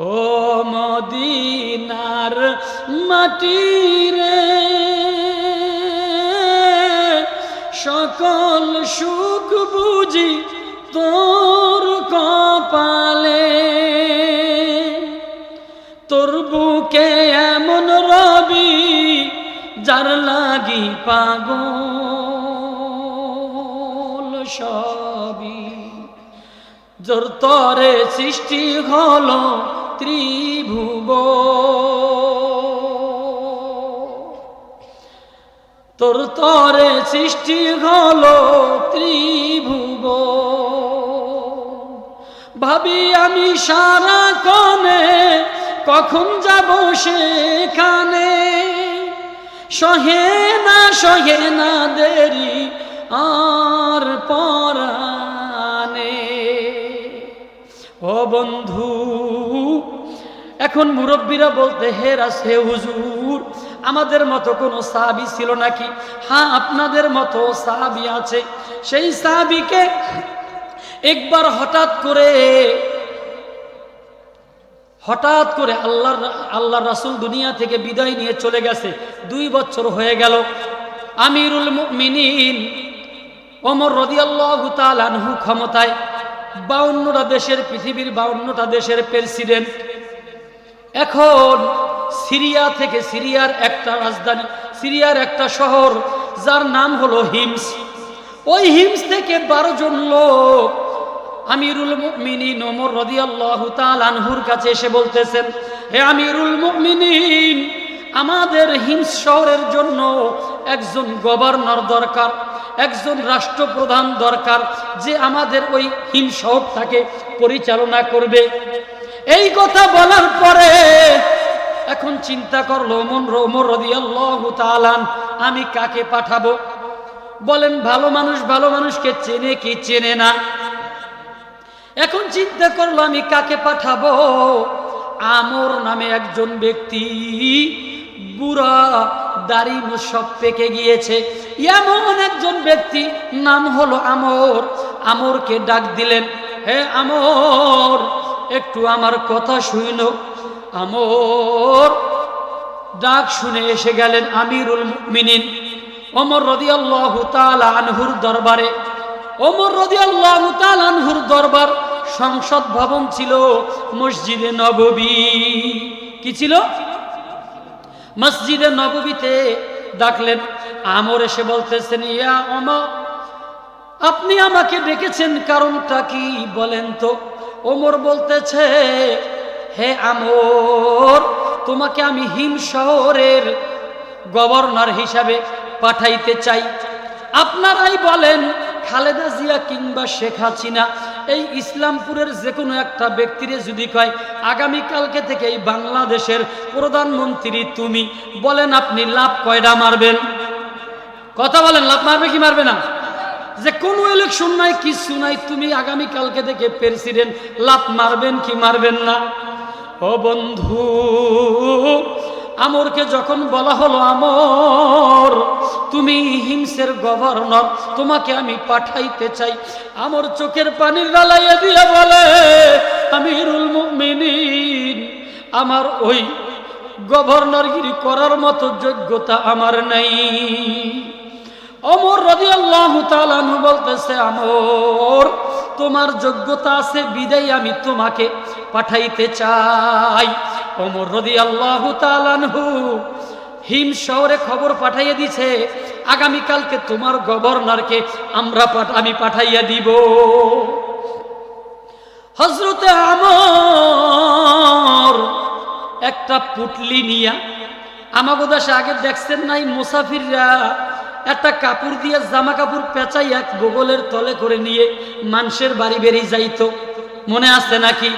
ও মদিনার মাটি রে সকল সুখ বুঝি তোর কপালে। তোর বুকে এমন রবি যার লাগি পাগল সবই। জোর তরে সৃষ্টি হলো ত্রিভুব তোর তরে সৃষ্টি হল ত্রিভুব। ভাবি আমি সারা কনে, কখন যাব সেখানে? সহে না সহে না দেরি আর পরানে ও বন্ধু এখন মুরব্বীরা বলতে, হে রাস হুজুর, আমাদের মতো কোনো সাহাবি ছিল নাকি? হ্যাঁ আপনাদের মতো সাহাবি আছে। সেই সাহাবিকে একবার হঠাৎ করে হঠাৎ করে আল্লাহর আল্লাহ রাসুল দুনিয়া থেকে বিদায় নিয়ে চলে গেছে। দুই বছর হয়ে গেল। আমিরুল মিনিন অমর রদিয়াল্লাহু তাআলাহু ক্ষমতায় বাউন্নটা দেশের পৃথিবীর বাউন্নটা দেশের প্রেসিডেন্ট এখন সিরিয়া থেকে সিরিয়ার একটা রাজধানী, সিরিয়ার একটা শহর, যার নাম হলো হিমস। ওই হিমস থেকে বারো জন লোক আমিরুল মুমিনিন ওমর রাদিয়াল্লাহু তাআলা আনহুর কাছে এসে বলতেছেন, হে আমিরুল মুমিনিন, আমাদের হিমস শহরের জন্য একজন গভর্নর দরকার, একজন রাষ্ট্রপ্রধান দরকার, যে আমাদের ওই হিম শহরটাকে পরিচালনা করবে। এই কথা বলার পরে এখন চিন্তা করল আমি কাকে পাঠাবো? বলেন, ভালো মানুষ ভালো মানুষকে চেনে কি চেনে না? এখন চিন্তা করল, আমি কাকে পাঠাবো? আমর নামে একজন ব্যক্তি বুড়া দাড়ি সব পেকে গিয়েছে। এমন একজন ব্যক্তি, নাম হলো আমর। আমরকে ডাক দিলেন, হে আমর একটু আমার কথা শুইল। আমর ডাক শুনে এসে গেলেন আমিরুল মিনিন অমর রদিয়াল্লাহু তাআলা আনহুর দরবারে। ওমর রদিয়াল্লাহু তাআলা আনহুর দরবার সংসদ ভবন ছিল মসজিদে নববী। কি ছিল? মসজিদে নববীতে ডাকলেন। আমর এসে বলতেছেন, ইয়া ওমর, আপনি আমাকে ডেকেছেন কারণটা কি বলেন তো? ওমর বলতেছে, হে আমর, তোমাকে আমি হিম শহরের গভর্নর হিসাবে পাঠাইতে চাই। আপনারাই বলেন, খালেদা জিয়া কিংবা শেখ হাসিনা, এই ইসলামপুরের যে কোনো একটা ব্যক্তিরে যদি কয়, আগামীকালকে থেকে এই বাংলাদেশের প্রধানমন্ত্রী তুমি। বলেন, আপনি লাভ কয়টা মারবেন? কথা বলেন লাভ মারবে কি মারবে না? যে কোনো ইলেকশন নাই, কিছু নাই, তুমি আগামীকালকে থেকে প্রেসিডেন্ট লাভ মারবেন কি মারবেন না? ও বন্ধু, আমরকে যখন বলা হলো, আমর, তুমি হিংসের গভর্নর তোমাকে আমি পাঠাইতে চাই। আমর চোখের পানির ডালাইয়া দিয়ে বলে, আমিরুল মুমিনিন, আমার ওই গভর্নরগিরি করার মতো যোগ্যতা আমার নাই। অমর রদি আল্লাহ বলতেছে, আমর, তোমার যোগ্যতা আছে, বিদায় আমি তোমাকে পাঠাইতে চাই। অমর রদি আল্লাহ তালানহু হিম শহরে খবর পাঠাইয়া দিছে, আগামীকালকে তোমার গভর্নরকে আমরা আমি পাঠাইয়া দিব। হজরতে আমর একটা পুটলি নিয়া, আমাগো দেশে আগে দেখছেন নাই মুসাফিররা একটা কাপড় দিয়ে জামা কাপড় পেঁচাই এক বগলের তলে করে নিয়ে মানুষের বাড়ি বেরিয়ে যাইত। মনে আছে নাকি?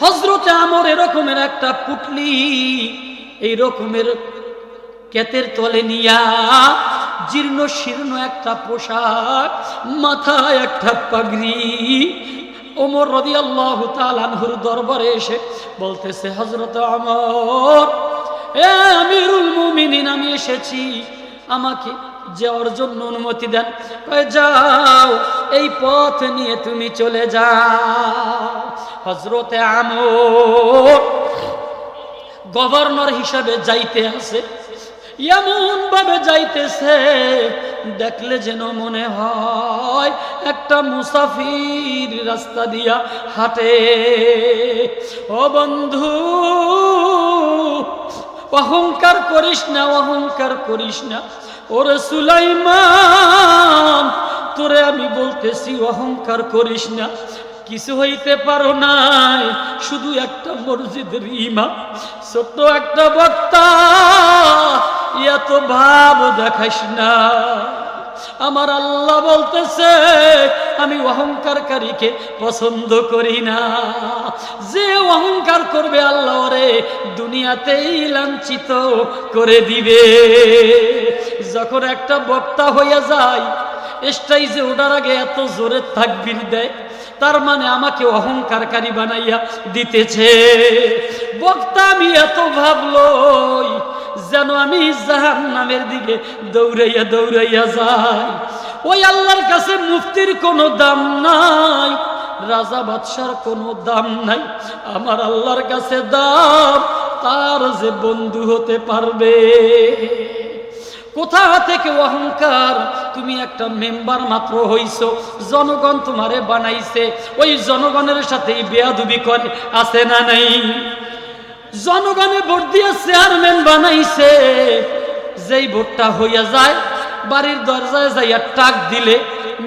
হজরতে আমর এরকমের একটা পুটলি এই রকমের কেতের তলে নিয়া জীর্ণ শীর্ণ একটা পোশাক, মাথায় একটা পাগড়ি। ওমর রদি আল্লাহ তালানহুর দরবারে এসে বলতেছে হজরত আমর, এ আমিরুল মুমিনিন, আমি এসেছি। আমাকে যাওয়ার জন্য অনুমতি দেন। যাও, এই পথ নিয়ে তুমি চলে যাও। হজরতে আমর গভর্নর হিসাবে যাইতে আছে এমন ভাবে যাইতেছে, দেখলে যেন মনে হয় একটা মুসাফির রাস্তা দিয়া হাঁটে। ও বন্ধু, অহংকার করিস না, অহংকার করিস না। ওরে সুলাইমান, তোরে আমি বলতেছি, অহংকার করিস না। কিছু হইতে পারো নাই, শুধু একটা মসজিদের ইমাম, ছোট্ট একটা বক্তা, এত ভাব দেখাইস না। আমার আল্লাহ বলতেছে, আমি অহংকারকারীকে পছন্দ করি না। যে অহংকার করবে আল্লাহ রে দুনিয়াতেই লাঞ্ছিত করে দিবে। যখন একটা বক্তা হইয়া যায় স্টাইজে ওঠার আগে এত জোরে তাকবির দেয়, তার মানে আমাকে অহংকারকারী বানাইয়া দিতেছে। বক্তা আমি এত ভাবলই যেন আমি জাহান নামের দিকে দৌড়াইয়া দৌড়াইয়া যাই। ওই আল্লাহর কাছে মুফতির কোনো দাম নাই, রাজা বাদশার কোনো দাম নাই। আমার আল্লাহর কাছে দাম, তার যে বন্ধু হতে পারবে। কোথা থেকে অহংকার? তুমি একটা মেম্বার মাত্র হইছ, জনগণ তোমারে বানাইছে। ওই জনগণের সাথেই বেয়াদুবি করে, আছে না নাই? জনগণে ভোট দিয়ে চেয়ারম্যান বানাইছে। যেই ভোটটা হইয়া যায়, বাড়ির দরজায় যাইয়া টাক দিলে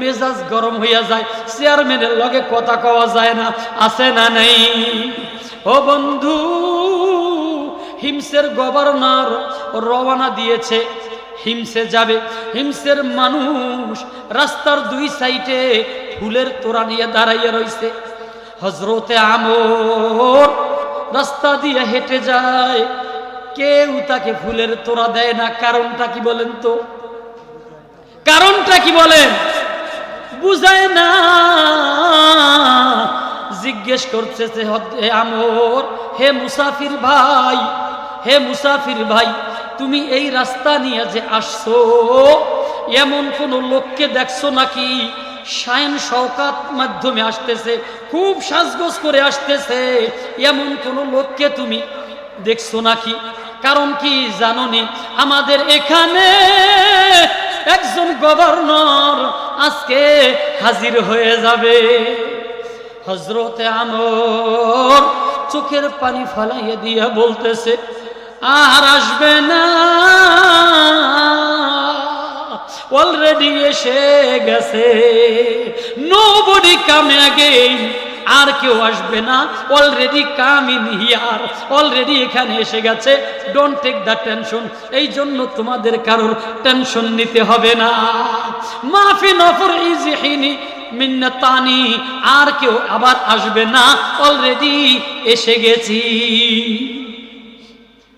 মেজাজ গরম হইয়া যায়। চেয়ারম্যানের লগে কথা কওয়া যায় না, আছে না নাই? ও বন্ধু, হিমসের গভর্নর রওনা দিয়েছে, হিমসে যাবে। হিমসের মানুষ রাস্তার দুই সাইডে ফুলের তোরা নিয়ে দাঁড়াইয়া রইছে। হজরতে আমর রাস্তা দিয়ে হেঁটে যায়। কেউ তাকে ফুলের তোরা দেয় না। কারণটা কি বলেন তো? কারণটা কি বলেন? বুঝায় না। জিজ্ঞেস করছে হে আমর, হে মুসাফির ভাই, হে মুসাফির ভাই, তুমি এই রাস্তা নিয়ে যে আসছো, এমন কোন লোককে দেখছ নাকি? সায়ন শওকাত মাধ্যমে আসতেছে, খুব সাজগোজ করে আসতেছে। এমন কোন লোককে তুমি দেখছ নাকি? কারণ কি জাননি? আমাদের এখানে একজন গভর্নর আজকে হাজির হয়ে যাবে। হজরতে আমর চোখের পানি ফালাইয়ে দিয়া বলতেছে, আর আসবে না। অলরেডি এসে গেছে। নো বডি কামে আগেইন আর কেউ আসবে না। Already come in here already এখানে এসে গেছে। ডোন্ট টেক দ্য টেনশন এই জন্য তোমাদের কারোর টেনশন নিতে হবে না। মাফি নফর ইজিহিনি মিন্নতানি আর কেউ আবার আসবে না। অলরেডি এসে গেছি।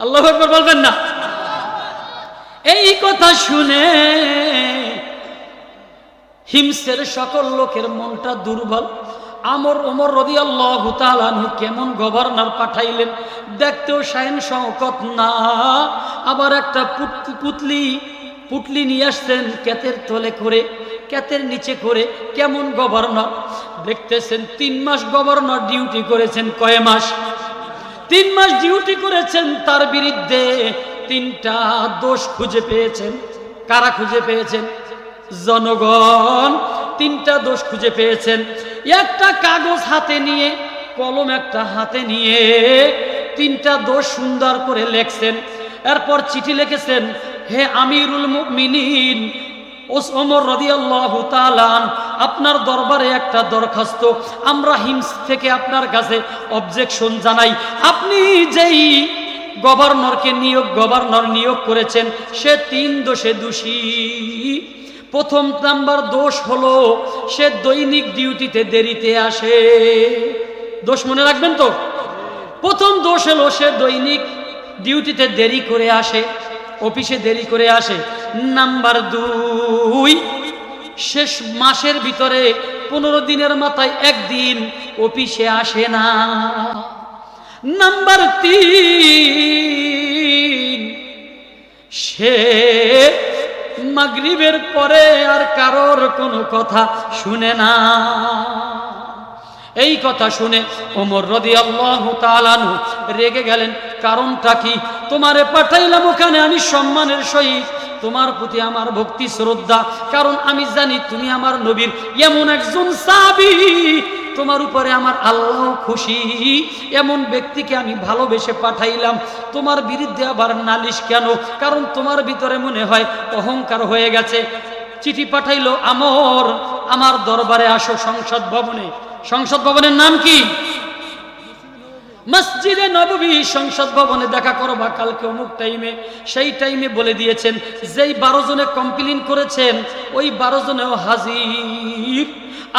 আল্লাহ বলবেন না। এই কথা শুনে হিমসের সকল লোকের মনটা দুর্বল। আমর ওমর রদি আল্লাহ কেমন গভর্নর পাঠাইলেন দেখতেও শাহিন শওকত না। আবার একটা পুত- পুতলি পুটলি নিয়ে আসছেন কেতের তলে করে কেতের নিচে করে, কেমন গভর্নর? দেখতেছেন তিন মাস গভর্নর ডিউটি করেছেন কয় মাস? তিন মাস ডিউটি করেছেন তার বিরুদ্ধে তিনটা দোষ খুঁজে পেয়েছেন। কারা খুঁজে পেয়েছেন? জনগণ। তিনটা দোষ খুঁজে পেয়েছেন। একটা কাগজ হাতে নিয়ে, কলম একটা হাতে নিয়ে তিনটা দোষ সুন্দর করে লেখছেন। এরপর চিঠি লিখেছেন, হে আমিরুল মুমিনিন, ওস ওমর রদিয়াল্লাহু তাআলান আপনার দরবারে একটা দরখাস্ত। আমরা হিমস থেকে আপনার কাছে অবজেকশন জানাই। আপনি যেই গভর্নরকে নিয়োগ, গভর্নর নিয়োগ করেছেন। সে তিন দোষে দোষী। প্রথম নাম্বার দোষ হলো, সে দৈনিক ডিউটিতে দেরিতে আসে। দোষ মনে রাখবেন তো? প্রথম দোষ হলো, সে দৈনিক ডিউটিতে দেরি করে আসে, অফিসে দেরি করে আসে। নাম্বার দুই, শেষ মাসের ভিতরে পনেরো দিনের মাথায় একদিন অফিসে আসে না। নাম্বার তিন। সে মাগরিবের পরে আর কারোর কোনো কথা শুনে না। এই কথা শুনে ওমর রদি আল্লাহ তালানু রেগে গেলেন, কারণটা কি? তোমারে পাঠাইলাম ওখানে, আমি সম্মানের সহিত। তোমার প্রতি আমার ভক্তি শ্রদ্ধা, কারণ আমি জানি তুমি আমার নবীর এমন একজন সাবি তোমার উপরে আমার আল্লাহ খুশি। এমন ব্যক্তিকে আমি ভালোবেসে পাঠাইলাম। তোমার বিরুদ্ধে আবার নালিশ কেন? কারণ তোমার ভিতরে মনে হয় অহংকার হয়ে গেছে। চিঠি পাঠাইলো আমর, আমার দরবারে আসো সংসদ ভবনে। সংসদ ভবনের নাম কি? মসজিদে নববী সংসদ ভবনে দেখা করো বা কালকে অমুক টাইমে সেই টাইমে বলে দিয়েছেন, যেই বারো জনে কমপ্লেন করেছেন, ওই বারো জনেও হাজির।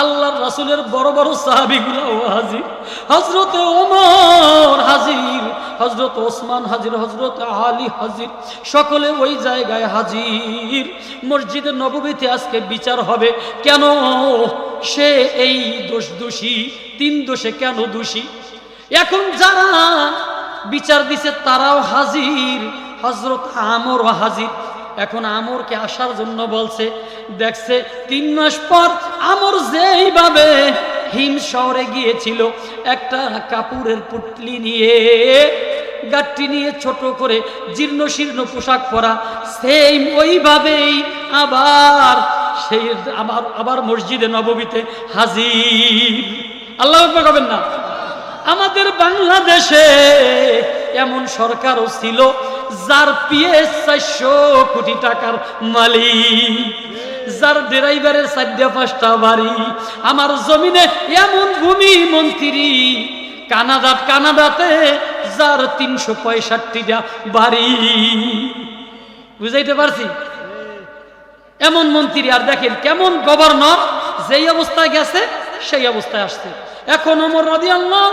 আল্লাহর রাসুলের বড় বড় সাহাবিগুলোও হাজির। হজরত ওমর হাজির হজরত ওসমান হাজির হজরত আলী হাজির, সকলে ওই জায়গায় হাজির। মসজিদে নববীতে আজকে বিচার হবে। কেন? সে এই দোষ দোষী, তিন দোষে কেন দোষী? এখন যারা বিচার দিছে তারাও হাজির। হজরত আমরও হাজির। এখন আমরকে আসার জন্য বলছে, দেখছে তিন মাস পর আমর যেইভাবে হিম শহরে গিয়েছিল, একটা কাপুরের পুটলি নিয়ে গাঠটি নিয়ে ছোট করে জীর্ণ শীর্ণ পোশাক পরা সেই ওইভাবেই আবার সেই আবার আবার মসজিদে নববীতে হাজির। আল্লাহ পাবেন না? আমাদের বাংলাদেশে এমন সরকারও ছিল যার পিএস চারশো কোটি টাকার মালিক, যার ড্রাইভারের চারটা, পাঁচটা বাড়ি, আমার জমিনে এমন ভূমি মন্ত্রী কানাডা কানাডাতে যার তিনশো পঁয়ষট্টিটা বাড়ি। বুঝাইতে পারছি? এমন মন্ত্রী, আর দেখেন কেমন গভর্নর, যেই অবস্থায় গেছে, সেই অবস্থায় আসছে। এখন অমর রদি আল্লাহ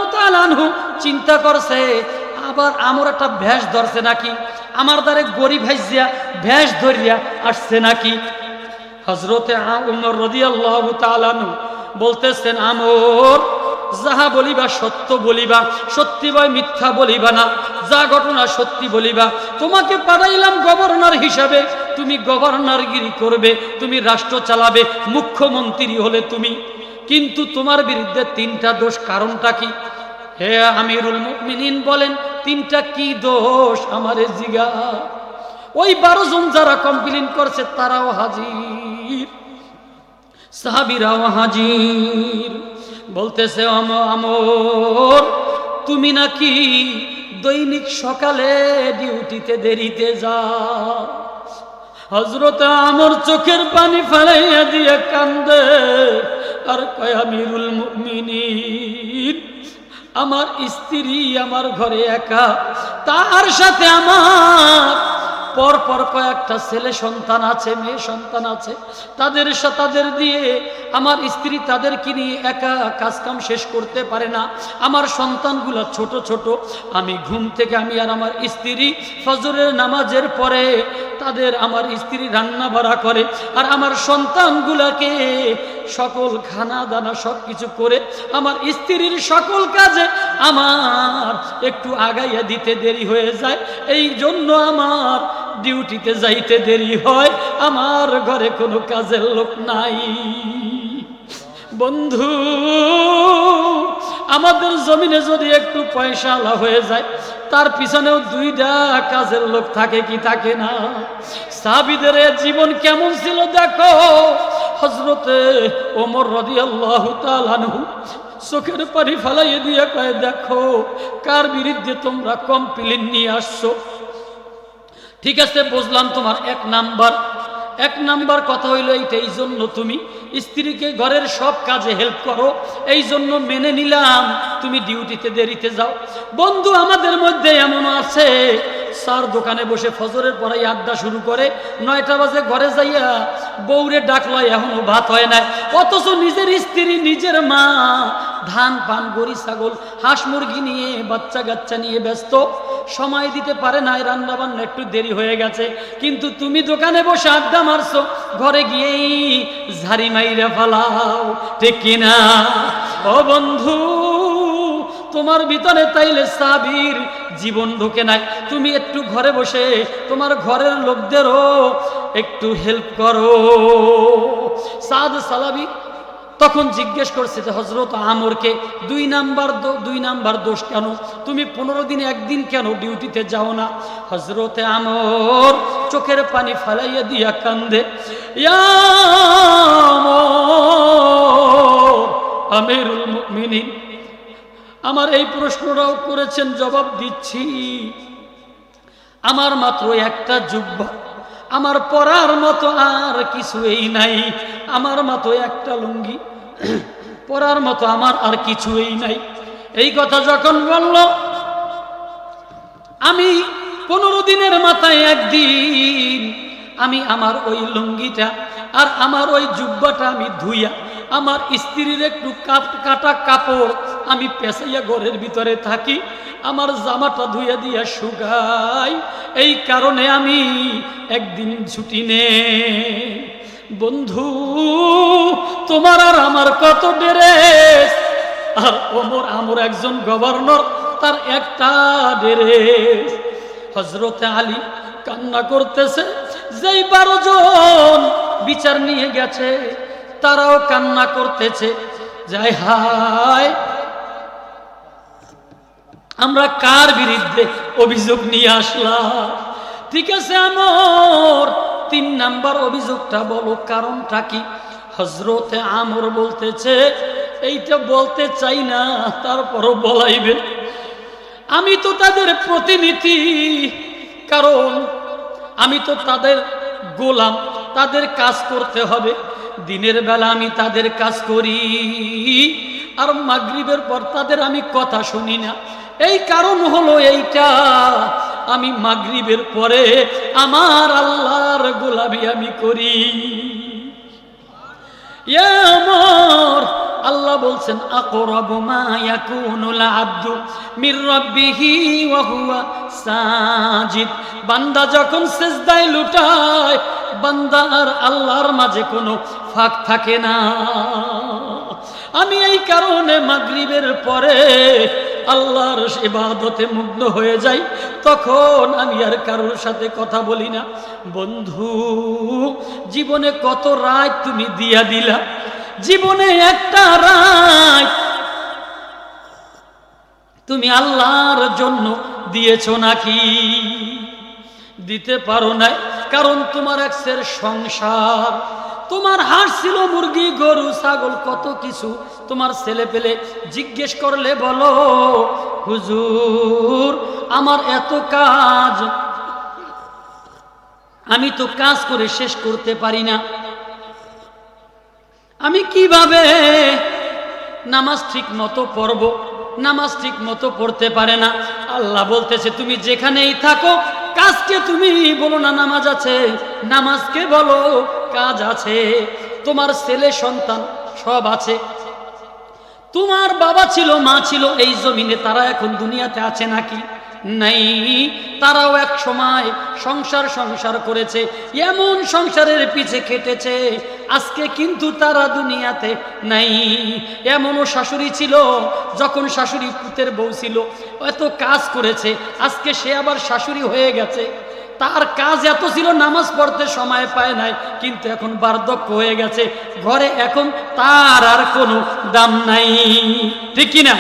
চিন্তা করছে আবার আমার একটা ভ্যাস ধরছে নাকি? আমার দ্বারে গরিব ভাইজিয়া ভ্যাস ধরিয়া আসছে নাকি? হজরতে উমর রদি আল্লাহ তালানু বলতেছেন, আমর, যাহা বলিবা সত্য বলিবা, সত্যি বয় মিথ্যা বলিবা না, যা ঘটনা সত্যি বলিবা, তোমাকে পাঠাইলাম গভর্নর হিসাবে, তুমি গভর্নরগিরি করবে, তুমি রাষ্ট্র চালাবে, মুখ্যমন্ত্রী হলে তুমি, কিন্তু তোমার বিরুদ্ধে তিনটা দোষ কারণটা কি? হে আমিরুল মুমিনিন বলেন তিনটা কি দোষ আমারে জিগা? ওই বারো জন যারা কমপ্লেন করছে, তারাও হাজির। সাহাবিরাও হাজির। বলতেছে আমর, তুমি নাকি দৈনিক সকালে ডিউটিতে দেরিতে যা হজরত আমর চোখের পানি ফেলাইয়া দিয়ে কান্দে। আর কয়, আমিরুল মুমিনিন। আমার স্ত্রী আমার ঘরে একা তার সাথে আমার পর পর কয়েকটা ছেলে সন্তান আছে, মেয়ে সন্তান আছে। তাদের তাদের দিয়ে আমার স্ত্রী তাদেরকে নিয়ে একা কাজকাম শেষ করতে পারে না। আমার সন্তানগুলো ছোট ছোট। আমি ঘুম থেকে আমি আর আমার স্ত্রী ফজরের নামাজের পরে তাদের আমার স্ত্রী রান্না বাড়া করে আর আমার সন্তানগুলাকে সকল খানা দানা সব কিছু করে আমার স্ত্রীর সকল কাজে আমার একটু আগাইয়া দিতে দেরি হয়ে যায়। এই জন্য আমার ডিউটিতে যাইতে দেরি হয়, আমার ঘরে কোনো কাজের লোক নাই। বন্ধু, আমাদের জমিনে যদি একটু পয়সা আলা হয়ে যায়, তার পিছনেও দুইটা কাজের লোক থাকে কি থাকে না? সাবিদের জীবন কেমন ছিল দেখো? হজরতে ওমর রদি আল্লাহ তালানহু চোখের পানি ফেলাইয়ে দিয়ে কয়ে, দেখো, কার বিরুদ্ধে তোমরা কমপ্লেন নিয়ে আসছো? ঠিক আছে, বুঝলাম তোমার এক নাম্বার। এক নাম্বার কথা হইল এইটা, এই জন্য তুমি স্ত্রীকে ঘরের সব কাজে হেল্প করো, এই জন্য মেনে নিলাম। তুমি ডিউটিতে দেরিতে যাও। বন্ধু, আমাদের মধ্যে এমন আছে, স্যার দোকানে বসে ফজরের পরাই আড্ডা শুরু করে নয়টা বাজে ঘরে যাইয়া বৌরে ডাকলয় এখনও ভাত হয় না অথচ নিজের স্ত্রী, নিজের মা ধান, পান, গরি, ছাগল, হাঁস, মুরগি নিয়ে, বাচ্চা কাচ্চা নিয়ে ব্যস্ত। সময় দিতে পারে না রান্না বান্না একটু দেরি হয়ে গেছে। কিন্তু তুমি দোকানে বসে আড্ডা মারছো, ঘরে গিয়েই ঝাড়ি মাইরে ফালাও, ঠিক কিনা? ও বন্ধু, তোমার ভিতরে তাইলে সাবির জীবন ঢোকে নাই। তুমি একটু ঘরে বসে তোমার ঘরের লোকদেরও একটু হেল্প করো। সাদ সালাবি তখন জিজ্ঞেস করছে যে হজরত আমরকে দুই নাম্বার দুই নাম্বার দোষ কেন? তুমি পনেরো দিনে একদিন কেন ডিউটিতে যাও না? হজরতে আমর চোখের পানি ফালাইয়া দিয়া কান্দে আমর, আমিরুল মুমিনিন আমার এই প্রশ্নটাও করেছেন জবাব দিচ্ছি। আমার মাত্র একটা জুব্বা আমার পরার মতো আর কিছুই নাই। আমার মতো একটা লুঙ্গি, পরার মতো আমার আর কিছুই নাই। এই কথা যখন বলল, আমি পনেরো দিনের মাথায় একদিন আমি আমার ওই লুঙ্গিটা আর আমার ওই জুব্বাটা আমি ধুইয়া, আমার স্ত্রীর একটু কাট কাটা কাপড় আমি পেঁচাইয়া ঘরের ভিতরে থাকি, আমার জামাটা ধুইয়া দিয়া শুকাই। এই কারণে আমি একদিন ছুটি নে বন্ধু, তোমার আর আমার কত ড্রেস? আর ওমর আমর একজন গভর্নর, তার একটা ড্রেস। হজরতে আলী কান্না করতেছে, যেই বারো জন বিচার নিয়ে গেছে, তারাও কান্না করতেছে। যাই হায় আমরা কার বিরুদ্ধে অভিযোগ নিয়ে আসলাম? ঠিক আছে, আমর। তিন নাম্বার অভিযোগটা বলো, কারণটা কি? হজরতে আমর বলতেছে এইটা বলতে চাই না, তারপরও বলাইবে। আমি তো তাদের প্রতিনিধি, কারণ আমি তো তাদের গোলাম, তাদের কাজ করতে হবে। দিনের বেলা আমি তাদের কাজ করি। আর মাগরিবের পর তাদের আমি কথা শুনি না। এই কারণ হলো এইটা, আমি মাগরিবের পরে আমার আল্লাহর গোলামি আমি করি। আমর আল্লাহ বলছেন, আকরাবু মা ইয়াকুনুল আব্দু মির রাব্বিহি ওয়া হুয়া সাজিদ। বান্দা যখন সিজদায় লুটায় বান্দা আর আল্লাহর মাঝে কোনো ফাঁক থাকে না। আমি এই কারণে মাগরিবের পরে আল্লাহর ইবাদতে মুগ্ধ হয়ে যাই। তখন আমি আর কারোর সাথে কথা বলি না। বন্ধু, জীবনে কত রাত তুমি দিয়া দিলা। জীবনে একটা রাত তুমি আল্লাহর জন্য দিয়েছ নাকি? দিতে পারো নাই, কারণ তোমার একসের সংসার তোমার হাঁস ছিল মুরগি, গরু, ছাগল, কত কিছু। তোমার ছেলে পেলে জিজ্ঞেস করলে বলো, হুজুর, আমার এত কাজ, আমি তো কাজ করে শেষ করতে পারি না। আমি কীভাবে নামাজ ঠিক মতো পড়ব? নামাজ ঠিক মতো পড়তে পারে না। আল্লাহ বলতেছে, তুমি যেখানেই থাকো কাজকে তুমি বলো না, নামাজ আছে। নামাজকে বলো, কাজ আছে। তোমার ছেলে, সন্তান সব আছে। তোমার বাবা ছিল, মা ছিল, এই জমিনে তারা এখন দুনিয়াতে আছে নাকি? নাই। তারাও এক সময় সংসার সংসার করেছে, এমন সংসারের পিছে খেটেছে, আজকে কিন্তু তারা দুনিয়াতে নাই। এমনও শাশুড়ি ছিল, যখন শাশুড়ি পুতের বউ ছিল, এত কাজ করেছে, আজকে সে আবার শাশুড়ি হয়ে গেছে। তার কাজ এত ছিল, নামাজ পড়তে সময় পায় নাই, কিন্তু এখন বার্ধক্য হয়ে গেছে। ঘরে এখন তার আর কোনো দাম নাই। ঠিক কিনা?